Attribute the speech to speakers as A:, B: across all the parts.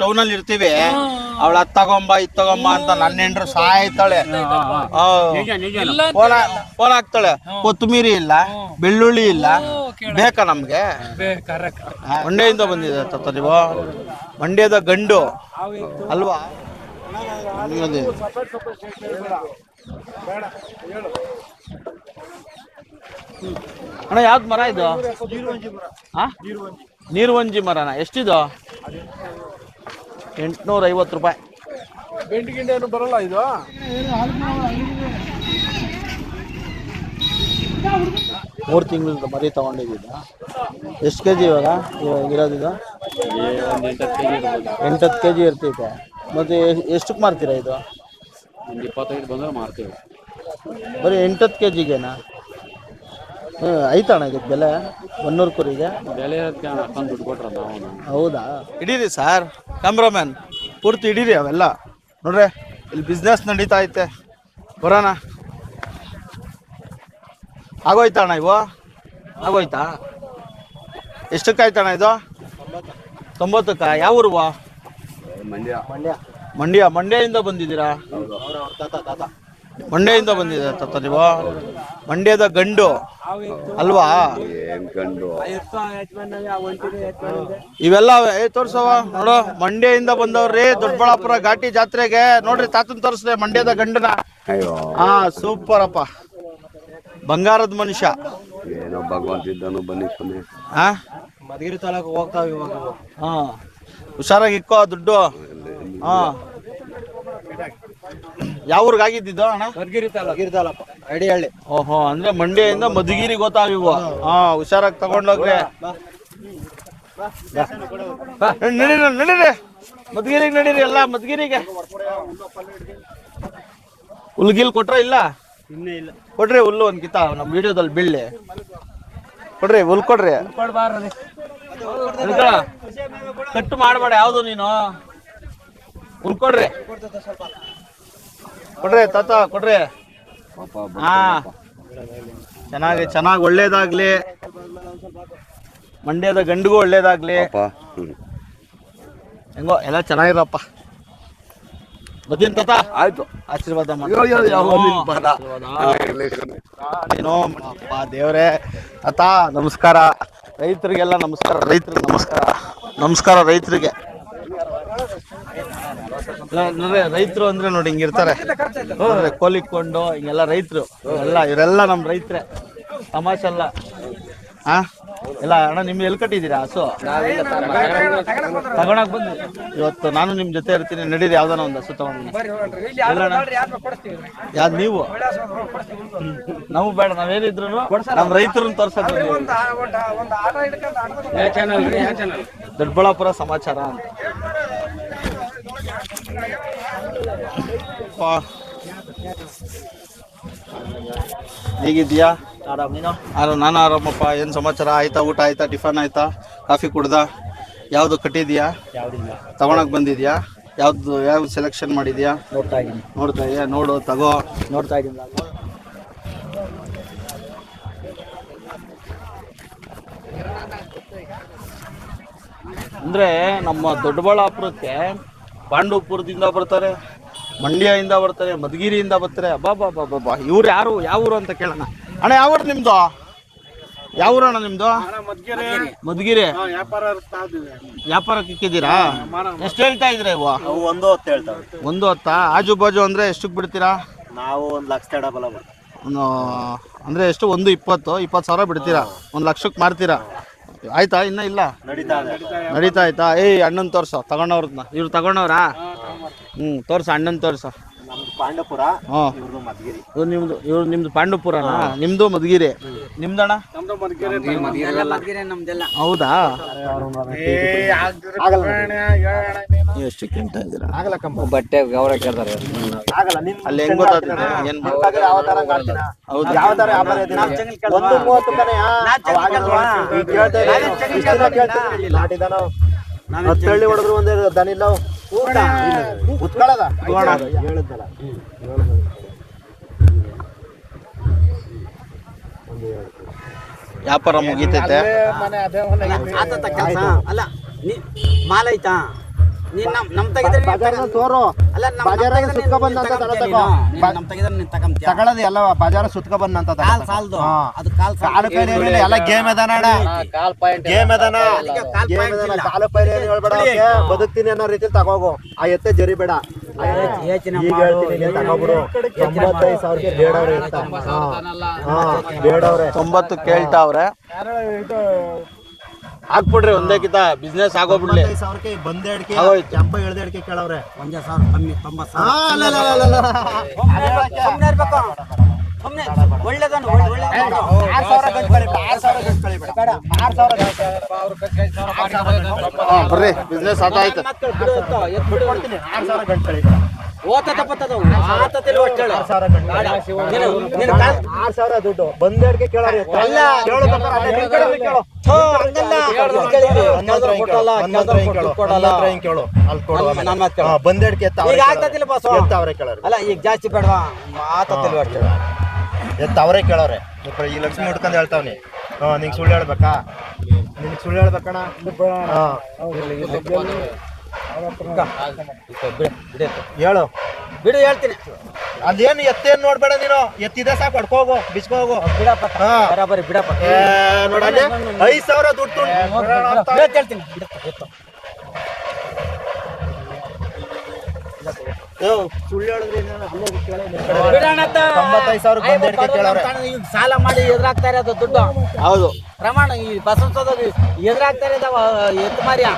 A: Town ಅಲ್ಲಿ ಇರ್ತೀವಿ ಅವಳ ಅದ್ ತಗೊಂಬ ಇದ್ ತಗೊಂಬ ಅಂತ ನನ್ನ ಹೆಂಡ್ರು ಸಾಯ್ತಾಳೆ ಫೋನ್ ಹಾಕ್ತಾಳೆ ಕೊತ್ತಂಬರಿ ಇಲ್ಲ ಬೆಳ್ಳುಳ್ಳಿ ಇಲ್ಲ ಬೇಕಾ ನಮ್ಗೆ ಮಂಡ್ಯದಿಂದ ಬಂದಿದೆ ತತ್ತ ನೀವು ಮಂಡ್ಯದ ಗಂಡು ಅಲ್ವಾ ಅದೇ. ಅಣ್ಣ ಯಾವ್ದು ಮರ ಇದು? ನೀರುವಂಜಿ ಮರನ? ಎಷ್ಟಿದು? ಎಂಟುನೂರ ಐವತ್ತು ರೂಪಾಯಿ.
B: ಬೆಂಡಿ ಗಿಂಡಿ ಏನು ಬರಲ್ಲ ಇದು?
A: ಮೂರು ತಿಂಗಳಿಂದ ಮರಿ ತಗೊಂಡಿದ್ದ ಎಷ್ಟು ಕೆ ಜಿ ಇವಾಗ ಇರೋದಿದು ಎಂಟತ್ತು ಕೆ ಜಿ ಇರ್ತೈತೆ. ಮತ್ತೆ ಎಷ್ಟಕ್ಕೆ ಮಾರ್ತೀರಾ ಇದು?
B: ಒಂದು ಇಪ್ಪತ್ತೈದು ಬಂದ್ರೆ ಮಾರ್ತೀವಿ.
A: ಬರೀ ಎಂಟತ್ತು ಕೆ ಜಿಗೆನಾ ಹ್ಞೂ ಅಣ್ಣ ಇದಕ್ಕೆ ಬೆಲೆ? ಬನ್ನೂರು ಕುರಿಗೆ
B: ಬೆಲೆ ದುಡ್ಡು ಕೊಟ್ರ ನಾವು
A: ಹೌದಾ? ಹಿಡೀರಿ ಸರ್. ಕ್ಯಾಮ್ರಾಮ್ಯಾನ್ ಪೂರ್ತಿ ಹಿಡೀರಿ ಅವೆಲ್ಲ. ನೋಡ್ರಿ ಇಲ್ಲಿ ಬಿಸ್ನೆಸ್ ನಡೀತಾ ಐತೆ. ಬರೋಣ. ಆಗೋಯ್ತಣ್ಣ ಇವು? ಆಗೋಯ್ತಾ? ಎಷ್ಟಕ್ಕೆ ಆಯ್ತಣ್ಣ ಇದು? ತೊಂಬತ್ತಕ್ಕ. ಯಾವ ಊರುವ
B: ಮಂಡ್ಯ.
A: ಮಂಡ್ಯ. ಮಂಡ್ಯ ಮಂಡ್ಯದಿಂದ ಬಂದಿದ್ದೀರಾ? ಮಂಡ್ಯದಿಂದ ಬಂದಿದೆ ತತ್ತ ನೀವು? ಮಂಡ್ಯದ ಗಂಡು ಅಲ್ವಾ? ಇವೆಲ್ಲ ಏ ತೋರ್ಸವ ನೋಡು ಮಂಡ್ಯದಿಂದ ಬಂದವ್ರಿ ದೊಡ್ಡಬಳ್ಳಾಪುರ ಘಾಟಿ ಜಾತ್ರೆಗೆ. ನೋಡ್ರಿ ತಾತನ್ ತೋರಿಸ್ರಿ ಮಂಡ್ಯದ ಗಂಡನ. ಹಾ ಸೂಪರ್ ಅಪ್ಪ. ಬಂಗಾರದ ಮನುಷ್ಯ.
B: ಏನೋ ಭಗವಂತ ಇದ್ದನು ಬನ್ನಿ ಸ್ವಾಮಿ.
A: ಹಾ ಮಧುಗಿರಿ ತಾಲೂಕು ಹೋಗ್ತಾವ ಇವಾಗ ಹಾ ಹುಷಾರಾಗಿ ಇಕ್ಕೋ ದುಡ್ಡು. ಹಾ ಯಾವ ಊರಿಗೆ ಆಗಿದ್ದಿದ್ದು ಅಣ್ಣ?
B: ಮಧುಗಿರಿ ತಾಲೂಕು.
A: ಅಡಿಹಳ್ಳಿ ಓಹೋ ಅಂದ್ರೆ ಮಂಡ್ಯದಿಂದ ಮಧುಗಿರಿ ಗೊತ್ತಾಗಿವ ಹಾ. ಹುಷಾರಾಗಿ ತಗೊಂಡೋಗ್ರೆ ನಡೀರಿ ನಡೀರಿ. ಮಧುಗಿರಿಗೆ ನಡೀರಿ ಎಲ್ಲ ಮಧುಗಿರಿಗೆ. ಹುಲ್ಗಿಲ್ ಕೊಟ್ರ ಇಲ್ಲ?
B: ಇನ್ನೇ ಇಲ್ಲ.
A: ಕೊಡ್ರಿ ಹುಲ್ಲು ಒಂದ್ ಕಿತ ನಮ್ಮ ವಿಡಿಯೋದಲ್ಲಿ ಬಿಳ್ಳಿ ಕೊಡ್ರಿ ಹುಲ್ ಕೊಡ್ರಿ. ಕಟ್ಟು ಮಾಡಬೇಡ ಯಾವ್ದು ನೀನು. ಹುಲ್ ಕೊಡ್ರಿ. ಕೊಡ್ರಿ ತಾತ ಕೊಡ್ರಿ. ಹಾ. ಚೆನ್ನಾಗಿ ಚೆನ್ನಾಗಿ ಒಳ್ಳೇದಾಗ್ಲಿ. ಮಂಡ್ಯದ ಗಂಡಿಗೂ ಒಳ್ಳೇದಾಗ್ಲಿ. ಹೆಂಗೋ ಎಲ್ಲ ಚೆನ್ನಾಗಿರಪ್ಪ. ಬದಿನ್ ತಾತ.
B: ಆಯ್ತು.
A: ಆಶೀರ್ವಾದ. ಏನೋ ಅಪ್ಪ ದೇವ್ರೆ. ತಾತ ನಮಸ್ಕಾರ. ರೈತರಿಗೆಲ್ಲ ನಮಸ್ಕಾರ ರೈತರಿಗೆ ನಮಸ್ಕಾರ. ನಮಸ್ಕಾರ ರೈತರಿಗೆ. ರೈತರು ಅಂದ್ರೆ ನೋಡಿ ಹಿಂಗಿರ್ತಾರೆ ಕೋಲಿಕೊಂಡು ಹಿಂಗೆಲ್ಲ ರೈತರು. ಎಲ್ಲ ಇವರೆಲ್ಲ ನಮ್ಮ ರೈತರೇ. ತಮಾಷೆ ಅಲ್ಲ. ಹಾ ಇಲ್ಲ ಅಣ್ಣ ನಿಮ್ಗೆ ಎಲ್ಲಿ ಕಟ್ಟಿದ್ದೀರಾ? ಹಸು? ತಗೊಳಕ್ ಬಂದು ಇವತ್ತು ನಾನು ನಿಮ್ ಜೊತೆ ಇರ್ತೀನಿ. ನಡೀರಿ ಯಾವ್ದಾನ ಒಂದು ಹಸು ತಗೊಂಡು ಯಾವ್ದು ನೀವು? ನಾವು ಬೇಡ ನಾವೇನಿದ್ರು ನಮ್ ರೈತರನ್ನ ತೋರ್ಸೋದು ಬಂದೀವಿ.
B: ಚಾನಲ್ ರೀ? ಯಾವ ಚಾನಲ್
A: ದೊಡ್ಡಬಳ್ಳಾಪುರ ಸಮಾಚಾರ ಅಂತ. ಹೇಗಿದ್ಯಾ ಆರಾಮ್ ನೀನು ಆರಾಮ್ ನಾನು ಆರಾಮಪ್ಪ. ಏನು ಸಮಾಚಾರ? ಆಯ್ತಾ ಊಟ ಆಯ್ತಾ ಟಿಫನ್ ಆಯ್ತಾ? ಕಾಫಿ ಕುಡ್ದ? ಯಾವುದು ಕಟ್ಟಿದ್ಯಾ ತಗೊಳಕ್ ಬಂದಿದ್ಯಾ? ಯಾವ್ದು ಯಾವ್ದು ಸೆಲೆಕ್ಷನ್ ಮಾಡಿದ್ಯಾ?
C: ನೋಡ್ತಾ ಇದ್ದೀನಿ.
A: ನೋಡ್ತಾ ಇದೆಯಾ ನೋಡು ತಗೋ.
C: ನೋಡ್ತಾ ಇದ್ದೀನಿ
A: ಅಂದ್ರೆ ನಮ್ಮ ದೊಡ್ಡಬಳ್ಳಾಪುರಕ್ಕೆ ಪಾಂಡವಪುರದಿಂದ ಬರ್ತಾರೆ ಮಂಡ್ಯದಿಂದ ಬರ್ತಾರೆ ಮಧುಗಿರಿಯಿಂದ ಬರ್ತಾರೆ. ಅಬ್ಬಾ ಬಾ ಬಾ ಇವ್ರು ಯಾರು ಯಾವ ಊರು ಅಂತ ಕೇಳೋಣ. ಅಣ್ಣ ಯಾವ ಊರು ನಿಮ್ದು? ಯಾವ ಊರು ಅಣ್ಣ ನಿಮ್ದು ಮಧುಗಿರಿ.
B: ವ್ಯಾಪಾರ
A: ವ್ಯಾಪಾರಕ್ಕೆ ಇಕ್ಕಿದ್ದೀರಾ? ಎಷ್ಟು ಹೇಳ್ತಾ ಇದ್ರೆ ಇವು
C: ಒಂದು ಹೊತ್ತು ಹೇಳ್ತಾರೆ
A: ಒಂದು ಹೊತ್ತಾ? ಆಜು ಬಾಜು ಅಂದ್ರೆ ಎಷ್ಟಕ್ಕೆ ಬಿಡ್ತೀರಾ?
C: ನಾವು ಒಂದು ಲಕ್ಷ
A: ಒಂದು ಅಂದ್ರೆ ಎಷ್ಟು? ಒಂದು ಇಪ್ಪತ್ತು ಇಪ್ಪತ್ತು ಸಾವಿರ ಬಿಡ್ತೀರಾ? ಒಂದು ಲಕ್ಷಕ್ಕೆ ಮಾರ್ತೀರಾ? ಆಯ್ತಾ ಇನ್ನ ಇಲ್ಲ?
C: ನಡೀತಾ
A: ಆಯ್ತಾ? ಏಯ್ ಅಣ್ಣನ್ ತೋರ್ಸ ತಗೊಂಡವ್ರದ್ನ. ಇವ್ರು ತಗೊಂಡವ್ರಾ? ಹ್ಮ್ ತೋರ್ಸ ಅಣ್ಣನ್ ತೋರ್ಸ.
C: ಪಾಂಡಪುರ ಇವ್ರದ್ದು ಮಧುಗಿರಿ.
A: ಇವ್ರು ನಿಮ್ದು ಇವ್ರು ನಿಮ್ದು ನಿಮ್ದು ಮಧುಗಿರಿ? ನಿಮ್ದಣ್ಣ? ಹೌದಾ? ಎಷ್ಟು ಕಿಂತ ಇದ್ದೀರಾ?
B: ಬಟ್ಟೆ ಗೌರ ಕೇಳ್ತಾರೆ.
A: ಅಲ್ಲಿ ಹೆಂಗ್ ಗೊತ್ತಾಗ್ತದೆ? ಏನ್
C: ಯಾವ ತರ ಯಾವ ತರ ವ್ಯಾಪಾರ ಇದೆ? ಒಂದು ಮೂವತ್ತು ಕಣೆಯ ಅವ್ ಆಗಲ್ವಾ? ಈಗ ಕೇಳ್ತಾ ಇದ್ದೀನಿ. ಇಷ್ಟು ದಿನ ಕೇಳ್ತಾ ಇದ್ದೀನಿ. ನಾಟಿದನ ಹತ್ತು ಹಳ್ಳಿ ಹೊಡೆದ್ರು ಒಂದೇ ದನ ಇಲ್ಲ ಅವು. ಕುತ್ಕೊಳ್ಳೋದ?
A: ವ್ಯಾಪಾರ ಮುಗೀತೈತೆ.
B: ಅಲ್ಲ ನೀ ಮಾಲ್ ಐತಾ? ನೀನ್ ನಮ್ ನಮ್ ತೆಗಿದ್ರೆ ನೀನ್
C: ಬಜಾರ್ನ
B: ತಗೊಂಡ್-
C: ತೋರು
B: ಅಲ್ಲ ನಮ್- ನಮ್
C: ಬಜಾರಾಗ
B: ತೆಗಿದ್ರೆ ನೀನ್-
C: ಸುತ್ಕೊ ಬಂದ
B: ನೀನ್
C: ಅಂತ
B: ತಗೊಂತೀಯ
C: ತಗೋ.
B: ನೀನು. ನೀನ್
C: ಬ-
B: ನಮ್ ತೆಗಿದ್ರೆ ನೀನ್ ತಗೊಂತೀಯ.
C: ತಗೊಳ್ಳೋದು ಎಲ್ಲ ಬಜಾರ ಸುತ್ಕೊ ಬಂದಂತ.
B: ಕಾಲ್ ಸಾಲ್ದು. ಅದು ಕಾಲ್
C: ಕಾಲು ಪೈಲೆ ಏನಿಲ್ಲ ಎಲ್ಲ ಗೇಮ್
B: ಕಾಲ್ ಪಾಯಿಂಟ್
C: ಗೇಮ್ ಅದಾನ
B: ಅದಕ್ಕೆ ಕಾಲ್
C: ಗೇಮ್
B: ಪಾಯಿಂಟ್
C: ಅದಾನ
B: ಇಲ್ಲ.
C: ಕಾಲು ಪೈಲೆ ಏನು ಹೇಳ್ಬೇಡ ಅವ್ಕೆ. ಬದುಕ್ತೀನಿ ಅನ್ನೋ ರೀತಿಲಿ ತಗೋಗು ಆ ಎತ್ತೆ ಜರಿಬೇಡ
B: ಯೋಚನೆ
C: ಈಗ
B: ಮಾಡು.
C: ಹೇಳ್ತೀನಿ ನೀನ್ ತಗೋಬಿಡು ತೊಂಬತ್ತೈದು ಸಾವಿರಕ್ಕೆ ಬೇಡವ್ರೆ ಅಂತ ಹಾ. ಹಾ ಬೇಡವ್ರೆ
A: ತೊಂಬತ್ತು ಕೇಳ್ತಾವ್ರೆ ಹಾಕ್ಬಿಡ್ರಿ ಒಂದೇ ಕಿತ ಬಿಸ್ನೆಸ್ ಆಗೋಗ್ಬಿಡ್ಲಿ.
C: ಸಾವಿರ ಸಾವಿರಕ್ಕೆ ಬಂದೆ ಅಡಿಕೆ
A: ಆಗೋಯ್ತು.
C: ಕೆಂಪ ಇಳ್ದೆ ಅಡಿಕೆ ಕೇಳವ್ರೆ.
B: ಒಂದೇ ಸಾವಿರ ಕಮ್ಮಿ ತೊಂಬತ್ತು ಸಾವಿರ. ಸುಮ್ನೆ ಒಳ್ಳೇದನ್ನು ಒಳ್ಳೆ
C: ಆರ್ ಸಾವಿರ ಗಂಟು ಆರ್ ಸಾವಿರ ಗಂಟು ಬೇಡ, ಆರ್ ಸಾವಿರ ಗಂಟು
A: ಹಾ, ಬರ್ರಿ. ಬಿಸ್ನೆಸ್ ಆಟ ಆಯ್ತು.
C: ಕೊಡ್ತೀನಿ, ಆರ್ ಸಾವಿರ ಗಂಟು
B: ಪತ್ತದ
C: ಆರ್ ಸಾವಿರ ದುಡ್ಡು. ಕೇಳೋರು.
B: ಅಲ್ಲ.
C: ಕೇಳೋ. ಬೇಕಾದ್ರೆ ಅಲ್ಲೇ
B: ಈಗ ಜಾಸ್ತಿ ಬೇಡವಾ? ಆತತಿಲ್ವ ಅಷ್ಟು ಹೇಳು
C: ಎತ್ತು ಅವರೇ ಕೇಳೋರೆ. ಈ ಲಕ್ಷ್ಮಿ ಹುಡ್ಕೊಂಡ್ ಹೇಳ್ತಾವ್ನಿ. ಹಾ ನಿಂಗೆ ಸುಳ್ಳು ಹೇಳ್ಬೇಕಾ? ನಿನ್ ಸುಳ್ಳು ಹೇಳ್ಬೇಕಣ ಹೇಳು.
B: ಬಿಡು ಹೇಳ್ತೀನಿ
C: ಅದೇನು ಎತ್ತೇನು ನೋಡ್ಬೇಡ ನೀನು. ಎತ್ತಿದೆ ಸಾಕು ಹೊಡ್ಕೋಗು ಬಿಚ್ಕೋಗು
B: ಬಿಡಪ್ಪ ಬರಬರಿ ಬಿಡಪ್ಪ.
C: ಏ, ಐದು ಸಾವಿರ ದುಡ್ಡು
B: ಹೇಳ್ತೀನಿ ಬಿಡತ್ತ, ಎತ್ತು.
C: ಏ, ಸುಳ್ಳು ಹೇಳಿದ್ರೆ ಇನ್ನೇನು ಅಲ್ಲೇ ಕೇಳಿ ನಿನ್ ಕಡೆ.
B: ಬಿಡೋಣ ಅತ್ತ.
C: ತೊಂಬತ್ತೈದು ಸಾವಿರ
B: ಅಯ್ಯೋ,
C: ಬಂದೆ ಅಡಿಕೆ
B: ಬಡವ್ರು
C: ಕೇಳವ್ರೆ.
B: ನಮ್ಮ ತಾಣ ಈಗ ಸಾಲ ಮಾಡಿ ಎದುರಾಗ್ತಾ ಇರೋದು ದುಡ್ಡು.
A: ಹೌದು.
B: ಪ್ರಮಾಣ ಈ ಬಸವಸೋದಾಗ ಎದುರಾಗ್ತಾ ಇರೋದವ ಎತ್ತು ಮಾರಿಯ.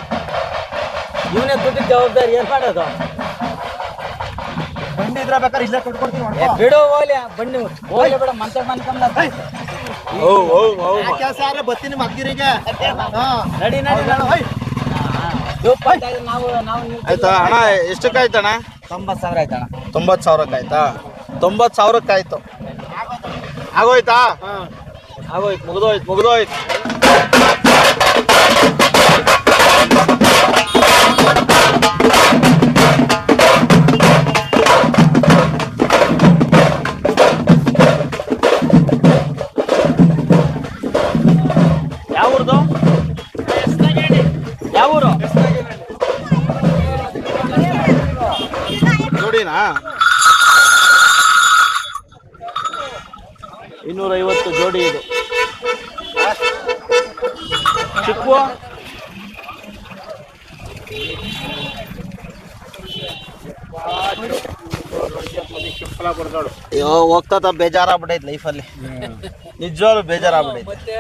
B: ಇವನೇ ದುಡ್ಡಿನ ಜವಾಬ್ದಾರಿ ಏನ್ ಮಾಡೋದು?
C: ಬಂಡಿ ಇದ್ರೆ ಬೇಕಾದ್ರೆ ಇಲ್ಲೇ ಕೊಟ್ಕೊಡ್ತೀನಿ
B: ಬಿಡೋ ಹೋಗ್ಲಿ ಬನ್ನಿ. ಹೋಗ್ಲಿ ಬಿಡ
A: ಹೌ ಹೌ
C: ಕೆಲಸ ಆದ್ರೆ ಬರ್ತೀನಿ ಮಗ್ಗಿರಿಗೆ ಹಾ
B: ನಡಿ ನಡಿ. ನಡಿ ಹೋಯ್. ಧೂಪ ಅಂತ ಇದೆ, ನಾವು ನಾವು ನೀವು
A: ಆಯ್ತಾ? ಅಣ್ಣ ಎಷ್ಟಕ್ಕೆ ಆಯ್ತಣ್ಣ
B: ತೊಂಬತ್ತು ಸಾವಿರ ಆಯ್ತಣ್ಣ
A: ತೊಂಬತ್ತು ಸಾವಿರಕ್ಕೆ ಆಯ್ತಾ ತೊಂಬತ್ತು ಸಾವಿರಕ್ಕೆ ಆಯ್ತು ಆಗೋಯ್ತಾ? ಆಗೋಯ್ತು, ಮುಗಿದೋಯ್ತು ಮುಗಿದೋಯ್ತು. ನೋಡಿನಾ ಇನ್ನೂರೈವತ್ತು ಜೋಡಿ ಇದು. ಚಿಕ್ಕು ಹೋಗ್ತಾ ಬೇಜಾರಾಗ್ಬಿಟ್ಟೈತೆ ಲೈಫಲ್ಲಿ ನಿಜವಾಗ್ಲೂ ಬೇಜಾರಾಗ್ಬಿಟ್ಟೈತೆ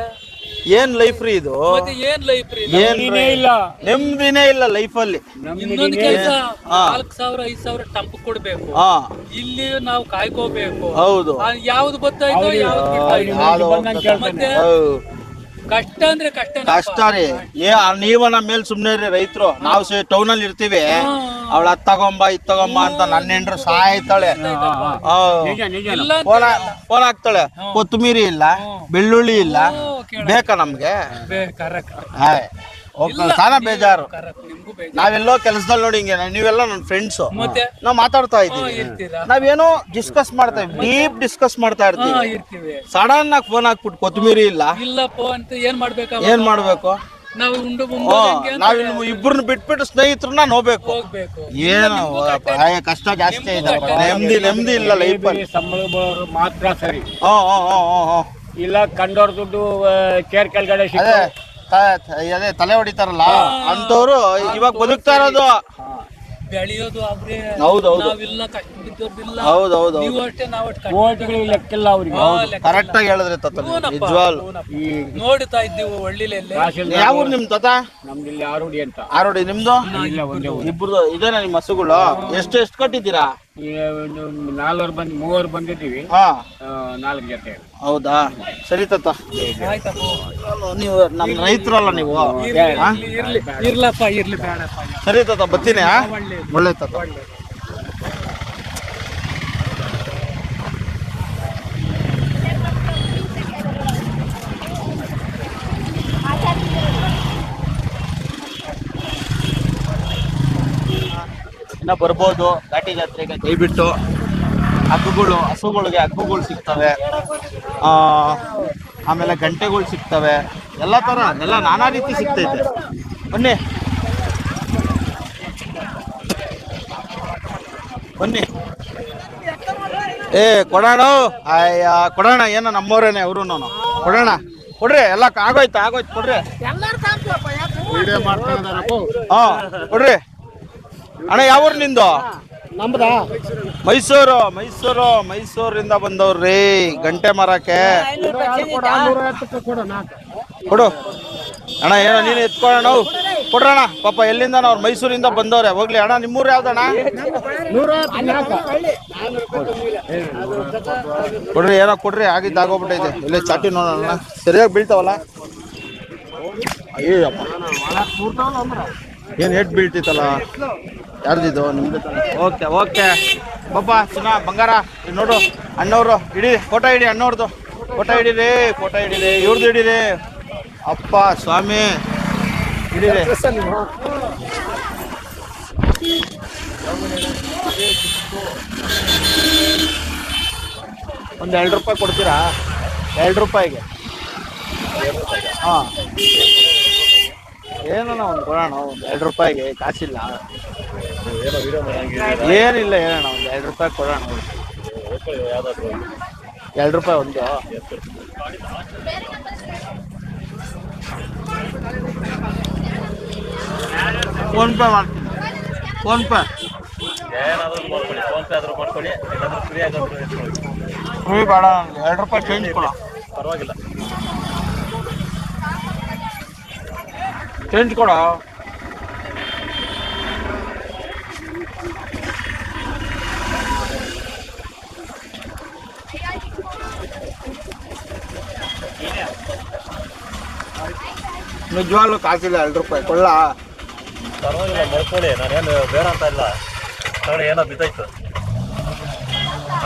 A: ಏನ್ ಲೈಫ್ ರೀ ಇದು?
D: ಏನ್ ಲೈಫ್ ರೀ
A: ಏನ್ ಇಲ್ಲ. ನೆಮ್ಮದಿನೇ ಇಲ್ಲ ಲೈಫಲ್ಲಿ
D: ಇನ್ನೊಂದು ಕೆಲಸ. ನಾಲ್ಕು ಸಾವಿರ ಐದ್ ಸಾವಿರ ಟಂಪ್ ಕೊಡ್ಬೇಕು.
A: ಹಾ.
D: ಇಲ್ಲಿ ನಾವು ಕಾಯ್ಕೋಬೇಕು.
A: ಹೌದು.
D: ಆ, ಯಾವ್ದು ಗೊತ್ತಾಯ್ತು ಯಾವ್ದು ಬಿಡ್ತಾಯ್ತೋ
A: ಅದು
D: ಮತ್ತೆ
A: ಹೌದು.
D: ಕಷ್ಟ ಅಂದ್ರೆ ಕಷ್ಟ
A: ಕಷ್ಟ ರೀ. ಏ ನೀವ ನಮ್ಮ ಮೇಲೆ ಸುಮ್ನೆ ರೀ ರೈತರು. ನಾವು ಟೌನ್ ಅಲ್ಲಿ ಇರ್ತೀವಿ. ಅವಳ ಅದ್ ತಗೊಂಬ ಇದ್ ತಗೊಂಬ ಅಂತ ನನ್ನ ಹೆಂಡ್ರು ಸಾಯ್ತಾಳೆ. ಫೋನ್ ಹಾಕ್ತಾಳೆ. ಕೊತ್ತಂಬರಿ ಇಲ್ಲ ಬೆಳ್ಳುಳ್ಳಿ ಇಲ್ಲ. ಬೇಕಾ ನಮ್ಗೆ? ಸಾಲ ಬೇಜಾರು. ನಾವೆಲ್ಲೋ ಕೆಲಸದಲ್ಲಿ ನೋಡಿ ಹಿಂಗೆ ನೀವೆಲ್ಲ ನನ್ನ ಫ್ರೆಂಡ್ಸ್ ನಾವು ಮಾತಾಡ್ತಾ ಇದ್ದೀವಿ. ನಾವೇನೋ ಡಿಸ್ಕಸ್ ಮಾಡ್ತಾ ಡೀಪ್ ಡಿಸ್ಕಸ್ ಮಾಡ್ತಾ ಇರ್ತೀವಿ. ಸಡನ್ ಆಗಿ ಫೋನ್ ಹಾಕ್ಬಿಟ್ಟು ಕೊತ್ತಂಬರಿ ಇಲ್ಲ.
D: ಇಲ್ಲಪ್ಪ ಅಂತ ಏನ್ ಮಾಡ್ಬೇಕು
A: ಏನ್ ಮಾಡ್ಬೇಕು?
D: ನಾವು
A: ಇಬ್ಬರನ್ನ ಬಿಟ್ಬಿಟ್ಟು ಸ್ನೇಹಿತರನ್ನ ಹೋಗಬೇಕು.
D: ಹೋಗ್ಬೇಕು.
A: ಏನು ಕಷ್ಟ ಜಾಸ್ತಿ ಇದೆ ನೆಮ್ಮದಿ ನೆಮ್ಮದಿ ಇಲ್ಲ ಲೈಫ್ ಅಲ್ಲಿ.
E: ಸಂಬಳ ಮಾತ್ರ ಸರಿ. ಇಲ್ಲ ಕಂಡೋರ್ ದುಡ್ಡು ಕೇರ್ ಕೆಳಗಡೆ
A: ಅದೇ ತಲೆ ಹೊಡಿತಾರಲ್ಲ ಅಂತವ್ರು ಇವಾಗ ಬದುಕ್ತಾ ಇರೋದು
D: ಬೆಳೆಯೋದು ಅವ್ರೆ
A: ಹೌದು, ಹೌದು.
D: ನಾವಿಲ್ಲ ಕಷ್ಟ ಬಿದ್ದವ್ರಿಲ್ಲ ನೀವು ಅಷ್ಟೇ ನಾವು ಅಷ್ಟು ಕಷ್ಟ
E: ಕೋಟಿಗಳಿಗೆ ಲೆಕ್ಕಿಲ್ಲ ಅವ್ರಿಗೆ.
D: ಹಾ, ಲೆಕ್ಕ
A: ಕರೆಕ್ಟ್ ಆಗಿ ಹೇಳಿದ್ರೆ ತತ್ತ ನಿಜವಾಲ್
E: ಈ
D: ನೋಡ್ತಾ ಇದ್ದೀವಿ ಒಳ್ಳಿಲೆಲ್ಲ
A: ಯಾವ ಊರು ನಿಮ್ ತಾತ?
E: ನಮ್ದು ಇಲ್ಲಿ ಆರೋಡಿ ಅಂತ.
A: ಆರೋಡಿ ನಿಮ್ದು. ಇಬ್ರದು ಇದೇನಾ ನಿಮ್ಮ ಹಸುಗಳು? ಎಷ್ಟು ಎಷ್ಟು ಕಟ್ಟಿದ್ದೀರಾ?
E: ಈಗ ಒಂದು ನಾಲ್ವರು ಬಂದು ಮೂವರು ಬಂದಿದ್ದೀವಿ.
A: ಹಾ.
E: ನಾಲ್ಕು ಜೊತೆ.
A: ಹೌದಾ? ಸರಿ ತಾತ.
D: ಆಯ್ತಪ್ಪ
A: ನೀವು ನಮ್ಮ ರೈತರಲ್ಲ ನೀವು? ಹಾ?
D: ಇರ್ಲಿ ಇರ್ಲಿ ಇರ್ಲಪ್ಪ ಇರ್ಲಿ ಬೇಡಪ್ಪ.
A: ಸರಿ ತಾತ ಬರ್ತೀನಿ? ಒಳ್ಳೆ ತಾತ. ಇನ್ನ ಬರ್ಬೋದು ಘಾಟಿ ಜಾತ್ರೆಗೆ ಕೈ ಬಿಟ್ಟು ಹಗ್ಗುಗಳು ಹಸುಗಳಿಗೆ ಹಗ್ಗುಗಳು ಸಿಗ್ತವೆ. ಆ, ಆಮೇಲೆ ಗಂಟೆಗಳು ಸಿಗ್ತವೆ. ಸಿಗ್ತವೆ ಎಲ್ಲ ತರ ಎಲ್ಲ ನಾನಾ ರೀತಿ ಸಿಗ್ತೈತೆ. ಬನ್ನಿ. ಬನ್ನಿ. ಏ ಕೊಡೋಣ? ಅಯ್ಯ ಕೊಡೋಣ ಏನು ನಮ್ಮವರೇನೆ ಅವರು ಕೊಡೋಣ. ಕೊಡ್ರಿ ಎಲ್ಲ ಆಗೋಯ್ತು ಆಗೋಯ್ತು ಕೊಡ್ರಿ. ಹಾ ಕೊಡ್ರಿ. ಅಣ್ಣ ಯಾವ ಊರು ನಿಂದು?
C: ನಮ್ದ?
A: ಮೈಸೂರು ಮೈಸೂರು ಮೈಸೂರಿಂದ ಬಂದವ್ರಿ ಗಂಟೆ ಮರಕ್ಕೆ. ಕೊಡು ಅಣ್ಣ ಏನೋ ನೀನು ಎತ್ಕೊಳ್ಳೋಣ ನಾವು. ಕೊಡ್ರಣ ಪಾಪ ಎಲ್ಲಿಂದ ಅವ್ರು ಮೈಸೂರಿಂದ ಬಂದವ್ರೆ. ಹೋಗ್ಲಿ ಅಣ್ಣ ನಿಮ್ಮೂರು ಯಾವ್ದಣ್ಣ? ಕೊಡ್ರಿ ಏನೋ ಕೊಡ್ರಿ ಆಗಿದ್ದು ಆಗೋಗ್ಬಿಟ್ಟೈತೆ. ಇಲ್ಲೇ ಚಾಟಿ ನೋಡೋಣ ಸರಿಯಾಗಿ ಬೀಳ್ತಾವಲ್ಲ? ಅಯ್ಯಪ್ಪ ಏನು ಬೀಳ್ತಿತ್ತಲ್ಲ? ಯಾರ್ದಿದ್ದು ಓಕೆ ಓಕೆ. ಪಾಪ ಸುನಾ, ಬಂಗಾರ ನೋಡು, ಅಣ್ಣವ್ರು, ಇಡೀ, ಫೋಟೋ ಇಡಿ ಅಣ್ಣವ್ರದ್ದು ಫೋಟೋ ಹಿಡೀರಿ ಫೋಟೋ ಹಿಡೀರಿ ಇವ್ರದ್ದು ಹಿಡೀರಿ ಅಪ್ಪ, ಸ್ವಾಮಿ ಹಿಡೀರಿ ಒಂದು ಎರಡು ರೂಪಾಯಿ ಕೊಡ್ತೀರಾ? ಎರಡು ರೂಪಾಯಿಗೆ. ಹಾಂ. ಏನೋ ಒಂದು ಕೊಡೋಣ? ಒಂದು ಎರಡು ರೂಪಾಯಿಗೆ, ಕಾಸಿಲ್ಲ. ಏನಿಲ್ಲ ಹೇಳೋಣ ಒಂದು ಎರಡು ರೂಪಾಯಿ ಕೊಡೋಣ ಎರಡು ರೂಪಾಯಿ ಒಂದು ಫೋನ್ ಪೇ ಮಾಡ್ತೀನಿ ಫೋನ್ ಪೇ ಫ್ರೀ ಬೇಡ ನನಗೆ ಎರಡು ರೂಪಾಯಿ ಚೇಂಜ್ ಕೊಡ
C: ಪರವಾಗಿಲ್ಲ
A: ಚೇಂಜ್ ಕೊಡ ನಿಜವಾಗ್ಲೂ ಕಾಸಿಲ್ಲ ಎರಡು ರೂಪಾಯಿ ಕೊಳ್ಳ.
C: ಪರವಾಗಿಲ್ಲ ಮರ್ಕೊಳ್ಳಿ ನಾನೇನು ಬೇಡ ಅಂತ ಇಲ್ಲ. ನೋಡಿ ಏನೋ ಬಿದ್ದಾಯ್ತು.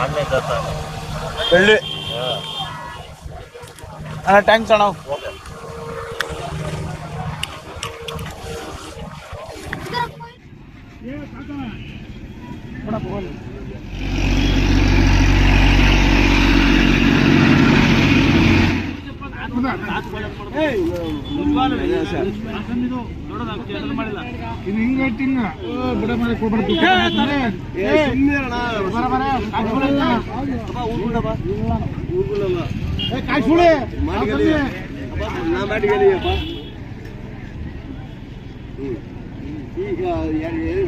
C: ಆನ್ಲೈನ್ ದತ್ತ
A: ಬೆಳ್ಳಿ ಅಣ್ಣ ಟ್ಯಾಂಕ್ಸ್ ಅಣ್ಣ.
C: ಓಕೆ.
F: ಇದು
B: ಹಿಂಗ ಇಟ್ಟಿಂಗ ಬುಡ ಮೇಲೆ ಕೊಡ್ಬಾರ್ದು
F: ಕಾಯಿಸ್ಬಿಡಿ ನಾ ಮಾಡಿಗಲಿಯಪ್ಪ ಈಗ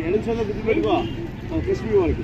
F: ಎಣಿಸೋದ
E: ಬಿದ್ದು
F: ಬಿಡ್ಕೋ ಕಸ್ಮಿ ಒಳಗೆ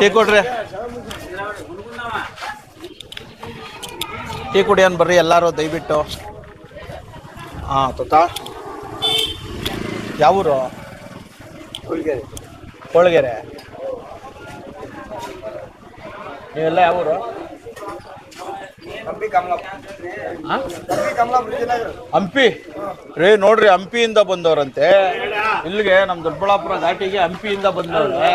A: ಟೀ ಕೊಡ್ರಿ. ಟೀ ಕುಡಿಯೋನ್ ಬರ್ರಿ ಎಲ್ಲಾರು ದಯವಿಟ್ಟು. ಹಾಂ ಊರು ಯಾವೂರು? ಹೋಳ್ಗೆರೆ. ನೀವೆಲ್ಲ ಯಾವೂರು? ಹಂಪಿ ರೇ ನೋಡ್ರಿ ಹಂಪಿಯಿಂದ ಬಂದವ್ರಂತೆ. ಇಲ್ಲಿಗೆ ನಮ್ ದೊಡ್ಡಬಳ್ಳಾಪುರ ಘಾಟಿಗೆ ಹಂಪಿಯಿಂದ ಬಂದವ್ರೆ.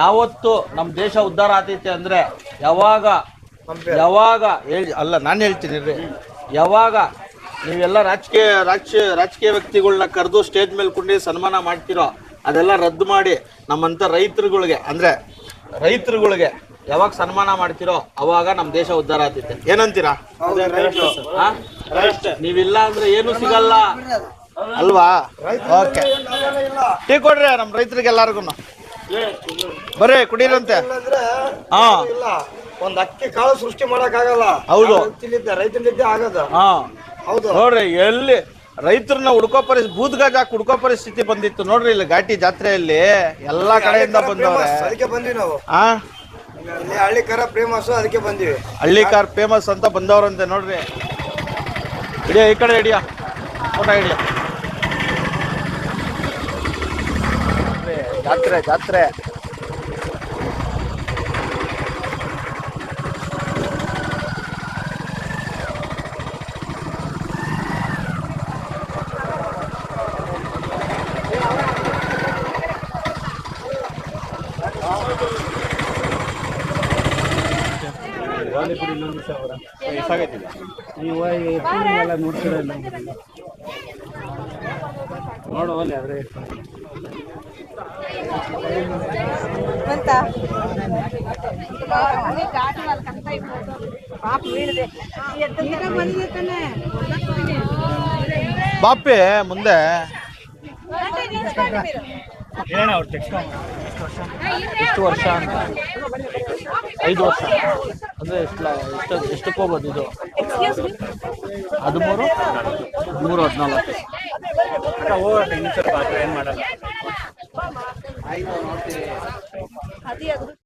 A: ಯಾವತ್ತು ನಮ್ ದೇಶ ಉದ್ಧಾರ ಆತೈತೆ ಅಂದ್ರೆ ಯಾವಾಗ ಯಾವಾಗ ಹೇಳಿ ಅಲ್ಲ ನಾನು ಹೇಳ್ತೀನಿ ರೀ ಯಾವಾಗ ನೀವೆಲ್ಲ ರಾಜಕೀಯ ರಾಜಕೀಯ ರಾಜಕೀಯ ವ್ಯಕ್ತಿಗಳನ್ನ ಕರೆದು ಸ್ಟೇಜ್ ಮೇಲೆ ಕುಂಡಿ ಸನ್ಮಾನ ಮಾಡ್ತಿರೋ ಅದೆಲ್ಲ ರದ್ದು ಮಾಡಿ ನಮ್ಮಂಥ ರೈತರುಗಳಿಗೆ ಅಂದರೆ ರೈತರುಗಳಿಗೆ ಯಾವಾಗ ಸನ್ಮಾನ ಮಾಡ್ತಿರೋ ಅವಾಗ ನಮ್ ದೇಶ ಉದ್ಧಾರ ಆಗ್ತೈತೆ. ಏನಂತೀರಾ? ನೀವಿಲ್ಲ ಅಂದ್ರೆ ಏನು ಸಿಗಲ್ಲ. ಅಲ್ವಾ? ಓಕೆ. ಟೀ ಕೊಡ್ರಿ ನಮ್ ರೈತರಿಗೆ ಎಲ್ಲಾರ್ಗು ಬರ್ರಿ ಕುಡೀರಂತೆ. ಹಾ.
F: ಒಂದ್ ಅಕ್ಕಿ ಕಾಳು ಸೃಷ್ಟಿ ಮಾಡಕ್ ಆಗಲ್ಲ
A: ಹೌದು.
F: ರೈತನಿದ್ದೆ ಆಗದ.
A: ಹಾ.
F: ಹೌದು.
A: ನೋಡ್ರಿ ಎಲ್ಲಿ ರೈತರನ್ನ ಹುಡ್ಕೋ ಪರಿಸ್ಥಿತಿ ಬೂದ್ಗಜ ಗಜ ಹುಡ್ಕೋ ಪರಿಸ್ಥಿತಿ ಬಂದಿತ್ತು ನೋಡ್ರಿ ಇಲ್ಲಿ ಘಾಟಿ ಜಾತ್ರೆಯಲ್ಲಿ ಎಲ್ಲಾ ಕಡೆಯಿಂದ ಬಂದವ್ರೆ.
F: famous, ಅದಕ್ಕೆ ಬಂದ್ವಿ ನಾವು.
A: ಆ?
F: ಇಲ್ಲಿ ಹಳ್ಳಿ ಕರ ಫೇಮಸ್ ಅದಕ್ಕೆ ಬಂದಿವಿ.
A: ಹಳ್ಳಿ ಕಾರ್ ಫೇಮಸ್ ಅಂತ ಬಂದವ್ರಂತೆ ನೋಡ್ರಿ. ಹಿಡಿಯ ಈ ಕಡೆ ಹಿಡಿಯ. ಫೋಟೋ ಹಿಡಿಯ. ಜಾತ್ರೆ ಜಾತ್ರೆ.
G: ಬಾಪಿ ನೀವು ಎಲ್ಲ ನೋಡ್ತೀರ ನೋಡುವಲ್ಲಿ ಆದರೆ.
A: ಅಂತ ಮುಂದೆ. ಇಷ್ಟು ವರ್ಷ ಅಂತ? ಐದು ವರ್ಷ. ಅಂದರೆ ಎಷ್ಟು ಎಷ್ಟು ಎಷ್ಟಕ್ಕೆ ಹೋಗ್ಬೋದು ಇದು? ಹದಿಮೂರು ಮೂರು? ಹದಿನಾಲ್ಕು.
G: ಏನು ಮಾಡಲ್ಲ.